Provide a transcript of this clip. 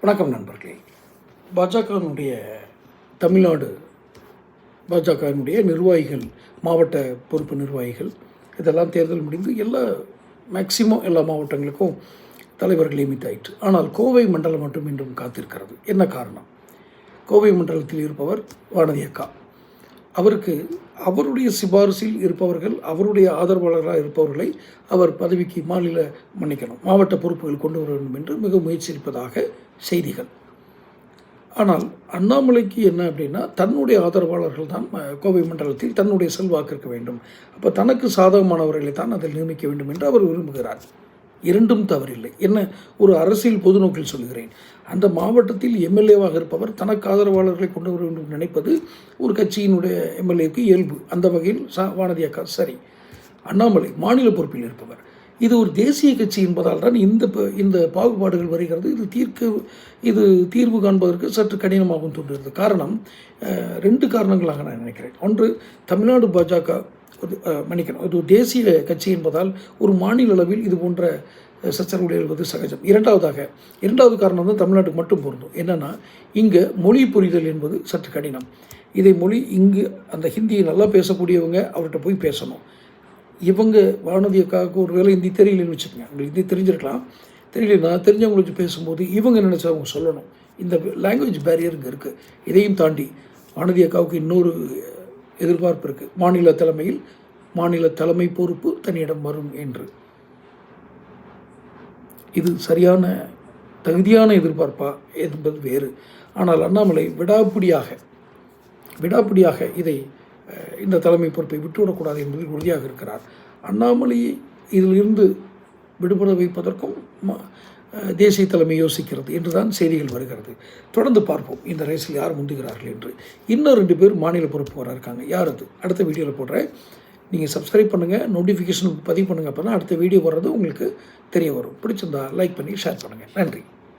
வணக்கம் நண்பர்களே. பாஜகவினுடைய தமிழ்நாடு பாஜகவினுடைய நிர்வாகிகள் மாவட்ட பொறுப்பு நிர்வாகிகள் இதெல்லாம் தேர்தல் முடிந்து எல்லா மேக்சிமம் எல்லா மாவட்டங்களுக்கும் தலைவர்கள் நியமித்தாயிற்று. ஆனால் கோவை மண்டலம் மட்டும் இன்றும் காத்திருக்கிறது. என்ன காரணம்? கோவை மண்டலத்தில் இருப்பவர் வானதி அக்கா. அவருக்கு அவருடைய சிபாரிசில் இருப்பவர்கள் அவருடைய ஆதரவாளராக இருப்பவர்களை அவர் பதவிக்கு மாநில மன்னிக்கணும் மாவட்ட பொறுப்புகள் கொண்டு வர வேண்டும் என்று மிக முயற்சியிருப்பதாக செய்திகள். ஆனால் அண்ணாமலைக்கு என்ன அப்படின்னா தன்னுடைய ஆதரவாளர்கள் தான் கோவை மண்டலத்தில் தன்னுடைய செல்வாக்கு இருக்க வேண்டும். அப்போ தனக்கு சாதகமானவர்களை தான் அதில் நியமிக்க வேண்டும் என்று அவர் விரும்புகிறார். இரண்டும் தவறில்லை. என்ன ஒரு அரசியல் பொதுநோக்கில் சொல்கிறேன் அந்த மாவட்டத்தில் எம்எல்ஏவாக இருப்பவர் தனக்கு ஆதரவாளர்களை கொண்டு வர வேண்டும் நினைப்பது ஒரு கட்சியினுடைய எம்எல்ஏவுக்கு இயல்பு. அந்த வகையில் சா வானதி அக்கா சரி. அண்ணாமலை மாநில பொறுப்பில் இருப்பவர். இது ஒரு தேசிய கட்சி என்பதால் தான் இந்த ப- இந்த பாகுபாடுகள் வருகிறது. இது தீர்க்க இது தீர்வு காண்பதற்கு சற்று கடினமாகவும் தோன்றுகிறது. காரணம் ரெண்டு காரணங்களாக நான் நினைக்கிறேன். ஒன்று தமிழ்நாடு பாஜக மன்னிக்கணும். இது ஒரு தேசிய கட்சி என்பதால் ஒரு மாநில அளவில் இது போன்ற சச்சரவுகள் எழுவது சகஜம். இரண்டாவதாக இரண்டாவது காரணம் தான் தமிழ்நாட்டுக்கு மட்டும் பொருந்தும். என்னென்னா இங்கே மொழி புரிதல் என்பது சற்று கடினம். இதை மொழி இங்கு அந்த ஹிந்தியை நல்லா பேசக்கூடியவங்க அவர்கிட்ட போய் பேசணும். இவங்க வானதி அக்காவுக்கு ஒரு வேளை ஹிந்தி தெரியலன்னு வச்சுக்கோங்க. உங்களுக்கு ஹிந்தி தெரிஞ்சிருக்கலாம். தெரியலன்னா தெரிஞ்சவங்களை பேசும்போது இவங்க நினச்சா அவங்க சொல்லணும். இந்த லாங்குவேஜ் பேரியர் இங்கே இருக்குது இதையும் தாண்டி வானதி அக்காவுக்கு இன்னொரு எதிர்பார்ப்பு இருக்குது மாநில தலைமையில் மாநில தலைமை பொறுப்பு தன்னிடம் வரும் என்று. இது சரியான தகுதியான எதிர்பார்ப்பா என்பது வேறு. ஆனால் அண்ணாமலை விடாப்பிடியாக விடாப்பிடியாக இதை அஹ், இந்த தலைமை பொறுப்பை விட்டுவிடக்கூடாது என்பதில் உறுதியாக இருக்கிறார். அண்ணாமலை இதிலிருந்து விடுபட வைப்பதற்கும் தேசிய தலைமை யோசிக்கிறது என்றுதான் செய்திகள் வருகிறது. தொடர்ந்து பார்ப்போம். இந்த ரேஸில் யார் முந்துகிறார்கள் என்று. இன்னும் ரெண்டு பேர் மாநில பொறுப்பு வர இருக்காங்க. யார் அது? அடுத்த வீடியோவில் போடுறேன். நீங்கள் சப்ஸ்கிரைப் பண்ணுங்கள் நோட்டிஃபிகேஷன் பதிவு பண்ணுங்கள் அப்போ தான் அடுத்த வீடியோ வர்றது உங்களுக்கு தெரிய வரும். பிடிச்சிருந்தா லைக் பண்ணி ஷேர் பண்ணுங்கள் நன்றி.